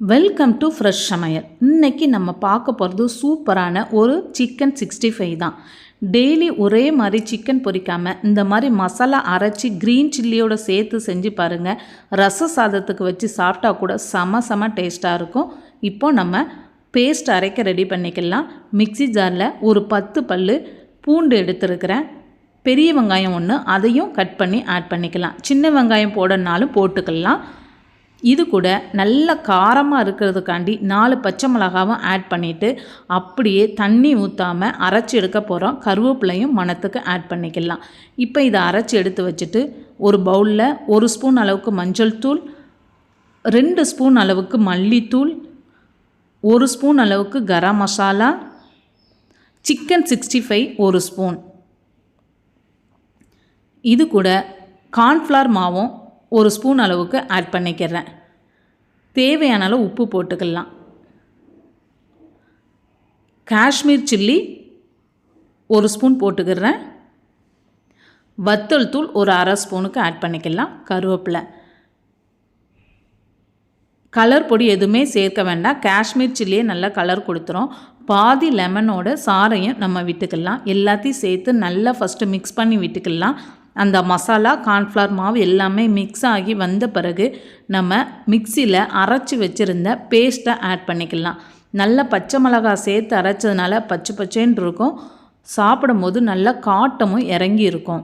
Welcome to fresh சமையல். இன்றைக்கி நம்ம பார்க்க போகிறது சூப்பரான ஒரு சிக்கன் சிக்ஸ்டி ஃபைவ் தான். டெய்லி ஒரே மாதிரி சிக்கன் பொரிக்காமல் இந்த மாதிரி மசாலா அரைச்சி க்ரீன் சில்லியோட சேர்த்து செஞ்சு பாருங்கள் ரச சாதத்துக்கு வச்சு சாப்பிட்டா கூட செம செம டேஸ்ட்டாக இருக்கும். இப்போ நம்ம பேஸ்ட் அரைக்க ரெடி பண்ணிக்கலாம். மிக்ஸி ஜாரில் ஒரு பத்து பல் பூண்டு எடுத்துருக்கிறேன். பெரிய வெங்காயம் ஒன்று அதையும் கட் பண்ணி ஆட் பண்ணிக்கலாம். சின்ன வெங்காயம் போடனாலும் போட்டுக்கலாம். இது கூட நல்ல காரமாக இருக்கிறதுக்காண்டி நாலு பச்சை மிளகாவும் ஆட் பண்ணிவிட்டு அப்படியே தண்ணி ஊற்றாமல் அரைச்சி எடுக்க போகிறோம் கருவேப்பிலையும் மணத்துக்கு ஆட் பண்ணிக்கலாம். இப்போ இதை அரைச்சி எடுத்து வச்சுட்டு ஒரு பவுலில் ஒரு ஸ்பூன் அளவுக்கு மஞ்சள் தூள் ரெண்டு ஸ்பூன் அளவுக்கு மல்லித்தூள் ஒரு ஸ்பூன் அளவுக்கு garam masala chicken sixty five ஒரு ஸ்பூன் இது கூட கார்ன்ஃப்ளவர் மாவும் ஒரு ஸ்பூன் அளவுக்கு ஆட் பண்ணிக்கிறேன். தேவையான அளவு உப்பு போட்டுக்கலாம். காஷ்மீர் சில்லி ஒரு ஸ்பூன் போட்டுக்கிறேன். வத்தல் தூள் ஒரு அரை ஸ்பூனுக்கு ஆட் பண்ணிக்கலாம். கருவேப்பிலை. கலர் பொடி எதுவுமே சேர்க்க வேண்டாம். காஷ்மீர் சில்லியே நல்லா கலர் கொடுத்துரும். பாதி லெமனோட சாரையும் நம்ம விட்டுக்கலாம். எல்லாத்தையும் சேர்த்து நல்லா ஃபஸ்ட்டு மிக்ஸ் பண்ணி விட்டுக்கலாம். அந்த மசாலா கார்ன்ஃப்ளவர் மாவு எல்லாமே மிக்ஸ் ஆகி வந்த பிறகு நம்ம மிக்சியில் அரைச்சி வச்சுருந்த பேஸ்ட்டை ஆட் பண்ணிக்கலாம். நல்ல பச்சை மிளகா சேர்த்து அரைச்சதுனால பச்சை பச்சைன்னு இருக்கும். சாப்பிடும்போது நல்ல காட்டமும் இறங்கி இருக்கும்.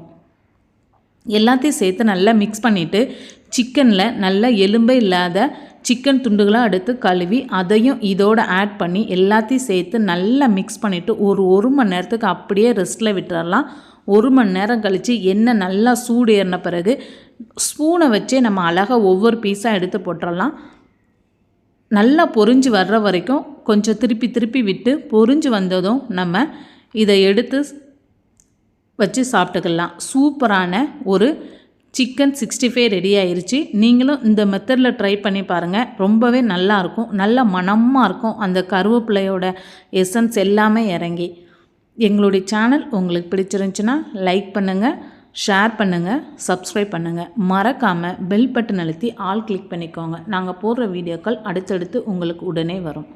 எல்லாத்தையும் சேர்த்து நல்லா மிக்ஸ் பண்ணிவிட்டு சிக்கனில் நல்ல எலும்பே இல்லாத சிக்கன் துண்டுகளாக எடுத்து கழுவி அதையும் இதோடு ஆட் பண்ணி எல்லாத்தையும் சேர்த்து நல்லா மிக்ஸ் பண்ணிவிட்டு ஒரு ஒரு மணி நேரத்துக்கு அப்படியே ரெஸ்ட்டில் விட்டுறலாம். ஒரு மணி நேரம் கழித்து எண்ணெய் நல்லா சூடு ஏறின பிறகு ஸ்பூனை வச்சே நம்ம அழகாக ஒவ்வொரு பீஸாக எடுத்து போட்டுடலாம் நல்லா பொறிஞ்சு வர்ற வரைக்கும் கொஞ்சம் திருப்பி திருப்பி விட்டு பொறிஞ்சு வந்ததும் நம்ம இதை எடுத்து வச்சு சாப்பிட்டுக்கலாம். சூப்பரான ஒரு சிக்கன் சிக்ஸ்டி ஃபைவ் ரெடி ஆயிடுச்சு நீங்களும் இந்த மெத்தடில் ட்ரை பண்ணி பாருங்கள் ரொம்பவே நல்லாயிருக்கும் நல்ல மணமாக இருக்கும். அந்த கருவேப்பிலையோட எசன்ஸ் எல்லாமே இறங்கி. எங்களுடைய சேனல் உங்களுக்கு பிடிச்சிருந்துச்சுன்னா லைக் பண்ணுங்கள் ஷேர் பண்ணுங்கள் சப்ஸ்கிரைப் பண்ணுங்கள் மறக்காமல் பெல் பட்டன் அழுத்தி ஆல் கிளிக் பண்ணிக்கோங்க. நாங்கள் போடுற வீடியோக்கள் அடுத்தடுத்து உங்களுக்கு உடனே வரும்.